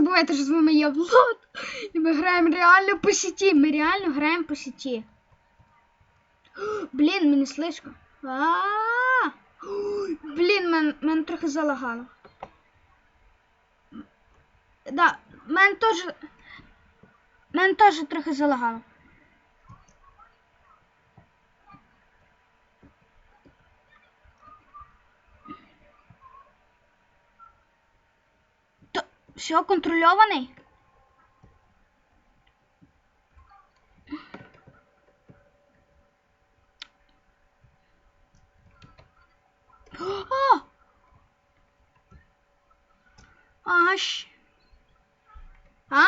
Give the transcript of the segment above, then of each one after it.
давайте що з вами я Влад. І ми граємо реально по сіті. Ми реально граємо по сіті. Блін, мені слишком. Блін, мен, мене трохи залагало. Да, мене теж. Мене теж трохи залагало. Все контрольований? А! Аж. А?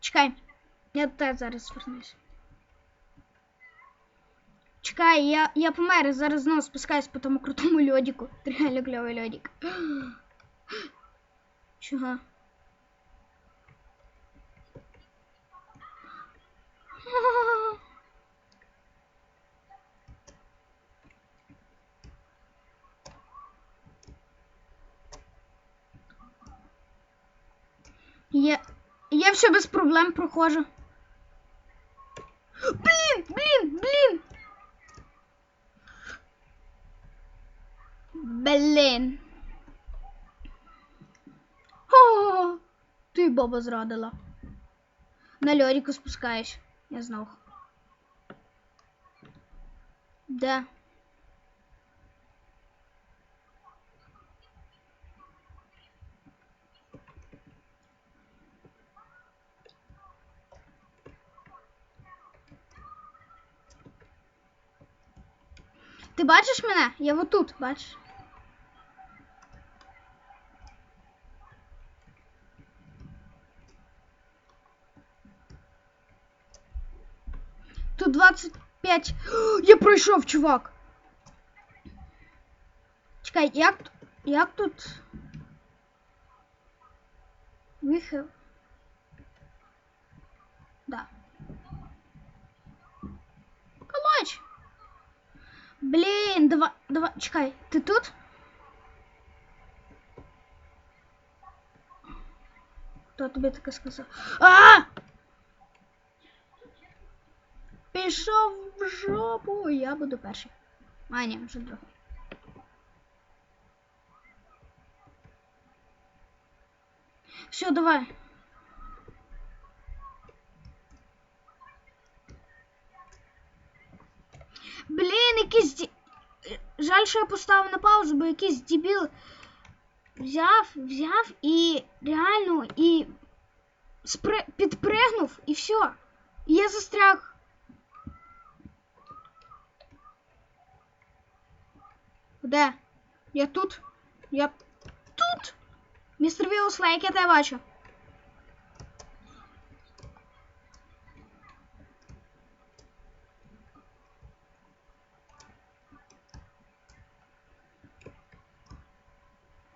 Чекай. Я тебе зараз звернусь. Чекай, я, я помер, зараз знову спускаюсь по тому крутому льодику. Реально кльовий льодик. Чого? Я, я все без проблем проходжу. Блін, блін, блін. Блін. Ти баба зрадила. На льоріку спускаєш. Я знав. Де? Ти бачиш мене? Я отут, бачиш? Тут 25. О, Я пройшов, чувак. Чекай, як, як тут? Вихив. Да. Калач. Блін, давай, давай, чекай, ти тут? Хто тобі таке сказав? А! Пішов в жопу, я буду перший. А, ні, вже другий. Все, давай. Блін, якийсь ді... Жаль, що я поставив на паузу, бо якийсь дебіл взяв, взяв і реально і спри... підпригнув і все. І я застряг. Де? Я тут? Я тут? Містер Вілслей, як я тебе бачу.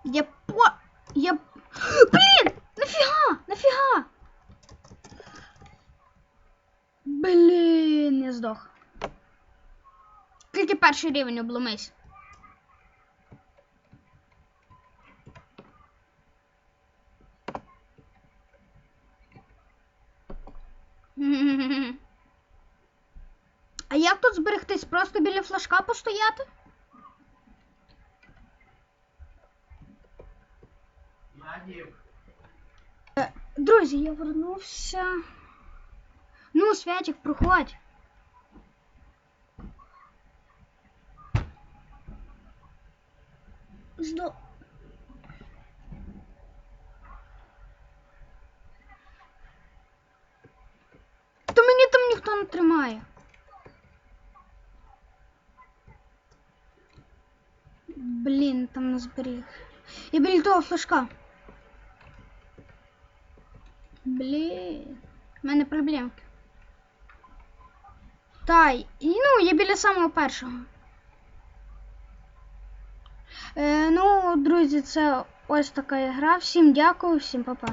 Я по... Я... Блін! Нафіга? Нафіга? Блін, я здох. Тільки перший рівень обломись. А як тут зберегтись? Просто біля флажка постояти? Е, Друзі, я вернувся. Ну, Святик, проходь. Жду. То мені там ніхто не тримає. Блін, там не зберіг. Я біля того флажка. Блін. У мене проблемки. Та, і, ну, я біля самого першого. Е, ну, друзі, це ось така гра. Всім дякую, всім па-па.